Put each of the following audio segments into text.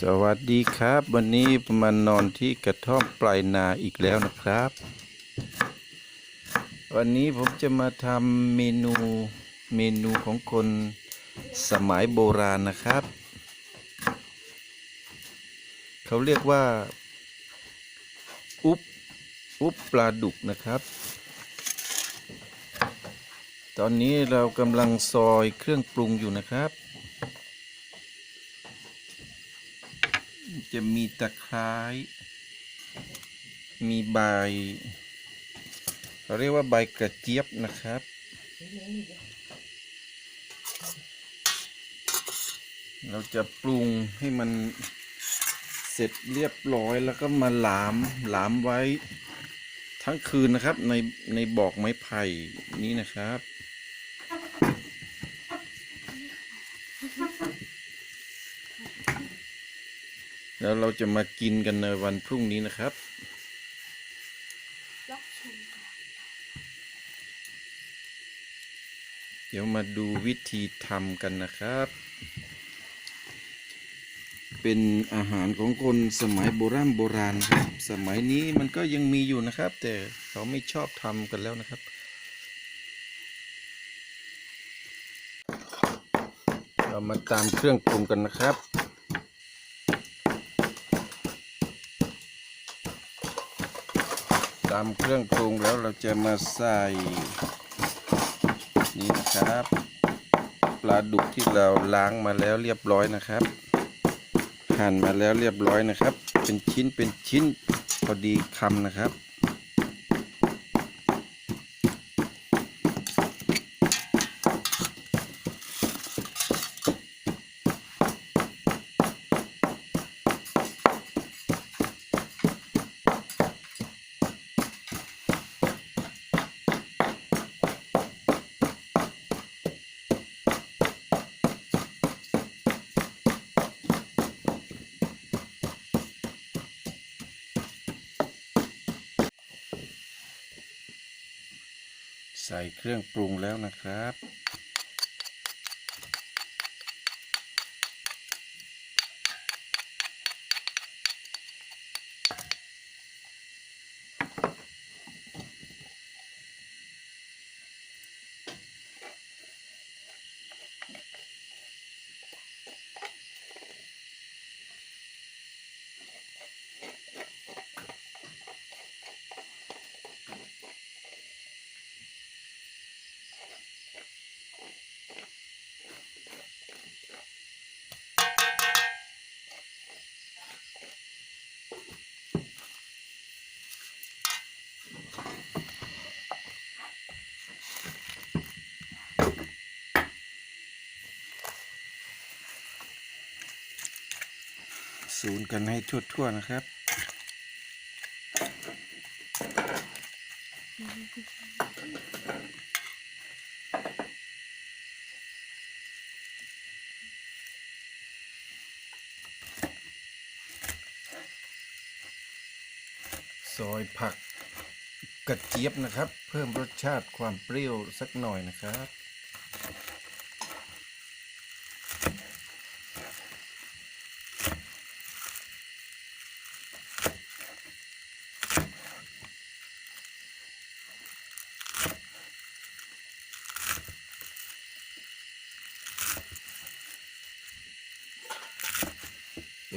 สวัสดีครับ วันนี้มานอนที่กระท่อมปลายนาอีกแล้วนะครับ วันนี้ผมจะมาทำเมนูเมนูของคนสมัยโบราณนะครับ เขาเรียกว่า อุบอุบปลาดุกนะครับ ตอนนี้เรากำลังซอยเครื่องปรุงอยู่นะครับ จะมีตะไคร้มีใบเขาเรียกว่าใบกระเจี๊ยบนะครับ เราจะปรุงให้มันเสร็จเรียบร้อยแล้วก็มาหลามหลามไว้ทั้งคืนนะครับในในบอกไม้ไผ่นี้นะครับ แล้วเราจะมากินกันในวันพรุ่งนี้นะครับเดี๋ยวมาดูวิธีทำกันนะครับ เป็นอาหารของคนสมัยโบราณโบราณครับ สมัยนี้มันก็ยังมีอยู่นะครับ แต่เขาไม่ชอบทำกันแล้วนะครับ เรามาตามเครื่องปรุงกันนะครับ ตำเครื่องปรุงแล้วเราจะมาใส่ นี่นะครับ ปลาดุกที่เราล้างมาแล้วเรียบร้อยนะครับ หั่นมาแล้วเรียบร้อยนะครับ เป็นชิ้นเป็นชิ้นพอดีคำนะครับ ใส่เครื่องปรุงแล้วนะครับ ศูนย์กันให้ทั่วๆนะครับ ซอยผักกระเจี๊ยบนะครับ เพิ่มรสชาติความเปรี้ยวสักหน่อยนะครับ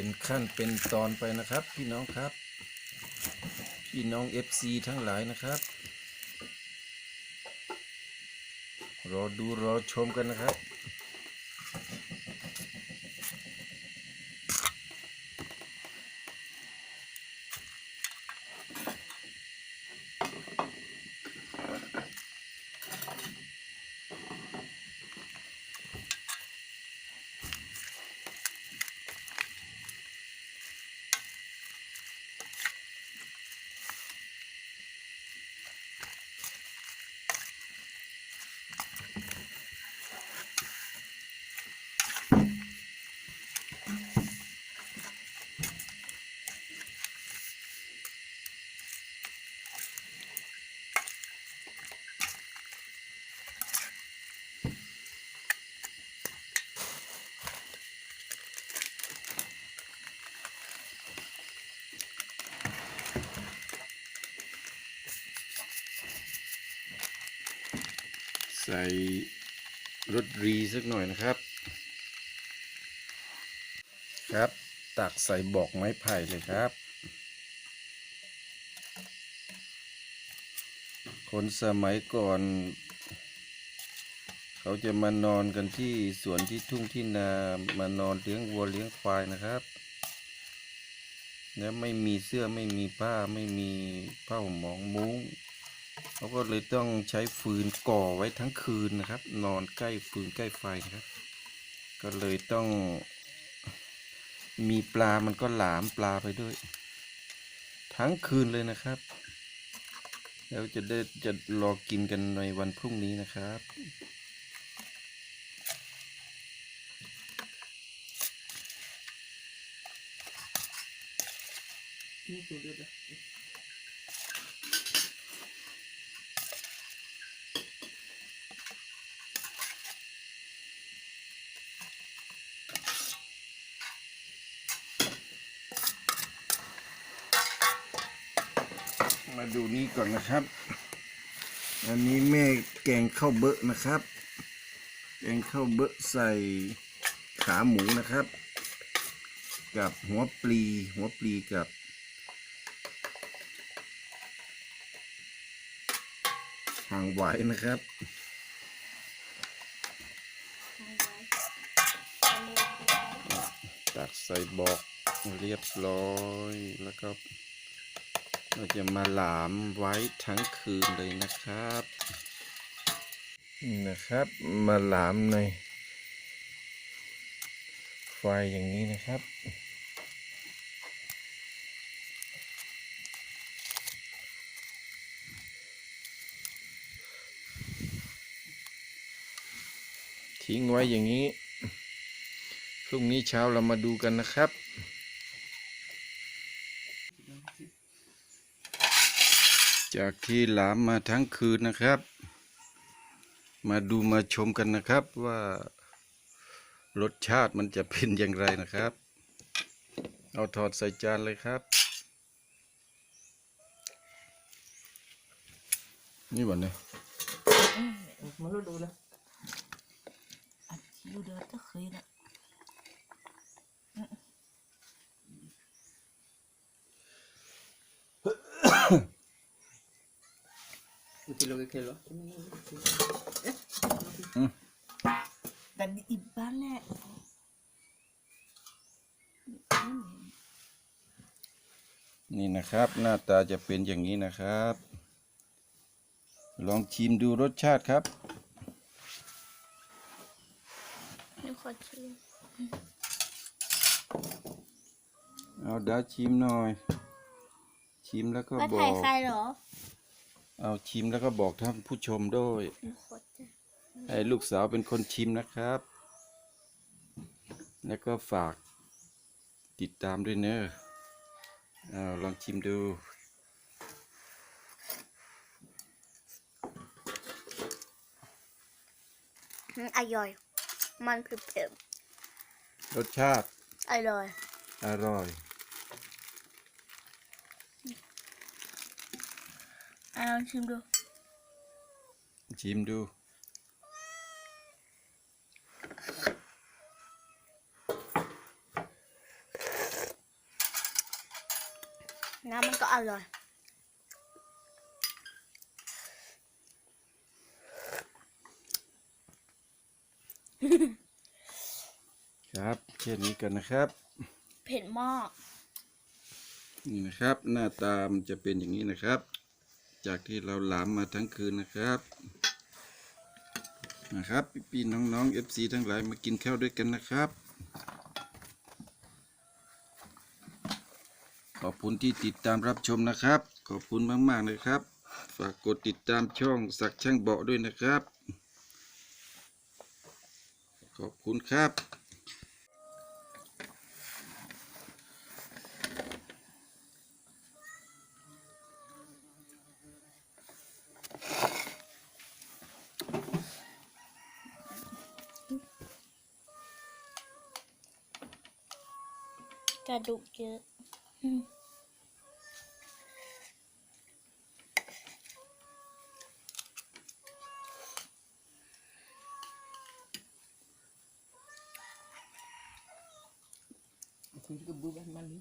เป็นขั้นเป็นตอนไปนะครับ พี่น้องครับ พี่น้อง FC ทั้งหลายนะครับ รอดูรอชมกันนะครับ เใส่รสรีสักหน่อยนะครับ ครับ ตักใส่บอกไม้ไผ่เลยครับ คนสมัยก่อน เขาจะมานอนกันที่สวนที่ทุ่งที่นามานอนเลี้ยงวัวเลี้ยงควายนะครับแล้วไม่มีเสื้อไม่มีผ้าไม่มีผ้าหมหมองมุ้ง เขาก็เลยต้องใช้ฟืนก่อไว้ทั้งคืนนะครับ นอนใกล้ฟืนใกล้ไฟนะครับ ก็เลยต้อง มีปลามันก็หลามปลาไปด้วย ทั้งคืนเลยนะครับ แล้วจะได้จะรอกินกันในวันพรุ่งนี้นะครับนี่สูดเลย มาดูนี่ก่อนนะครับ อันนี้แม่แกงข้าวเบอะนะครับ แกงข้าวเบอะใส่ขาหมูนะครับ กับหัวปลี หัวปลีกับหางไหวนะครับตักใส่บอกเรียบร้อยแล้วก็ เราจะมาหลามไว้ทั้งคืนเลยนะครับนะครับ มาหลามในไฟอย่างนี้นะครับทิ้งไว้อย่างนี้ พรุ่งนี้เช้าเรามาดูกันนะครับ จากที่หลามมาทั้งคืนนะครับ มาดูมาชมกันนะครับว่ารสชาติมันจะเป็นอย่างไรนะครับ เอาถอดใส่จานเลยครับ นี่บ่เนี่ยมาดูดูเลยอัดอยู่เดือดก็เคยละ Itu lo que quiero. แต่อีบ้านแหละนี่นะครับ หน้าตาจะเป็นอย่างนี้นะครับ ลองชิมดูรสชาติครับ หนูขอชิมเอาดาชิมหน่อย ชิมแล้วก็ว่าบอถ่ายก ใครเหรอ เอาชิมแล้วก็บอกท่านผู้ชมด้วยหนูขอจะให้ลูกสาวเป็นคนชิมนะครับ แล้วก็ฝากติดตามด้วยเนอะเอาลองชิมดูอืมอร่อย มันคือเผ็ดรสชาติ อร่อย อร่อย อะลองชิมดู ชิมดู น้ำมันก็อร่อยครับแค่นี้กันนะครับ เผ็ดมาก นี่นะครับ หน้าตามันจะเป็นอย่างนี้นะครับ จากที่เราหลามมาทั้งคืนนะครับนะครับพี่ๆน้องๆ FC ทั้งหลายมากินข้าวด้วยกันนะครับ ขอบคุณที่ติดตามรับชมนะครับ ขอบคุณมากๆเลยครับ ฝากกดติดตามช่องสักช่างเบาด้วยนะครับ ขอบคุณครับ กระดูกเยอะคือก็บูบันมันนี่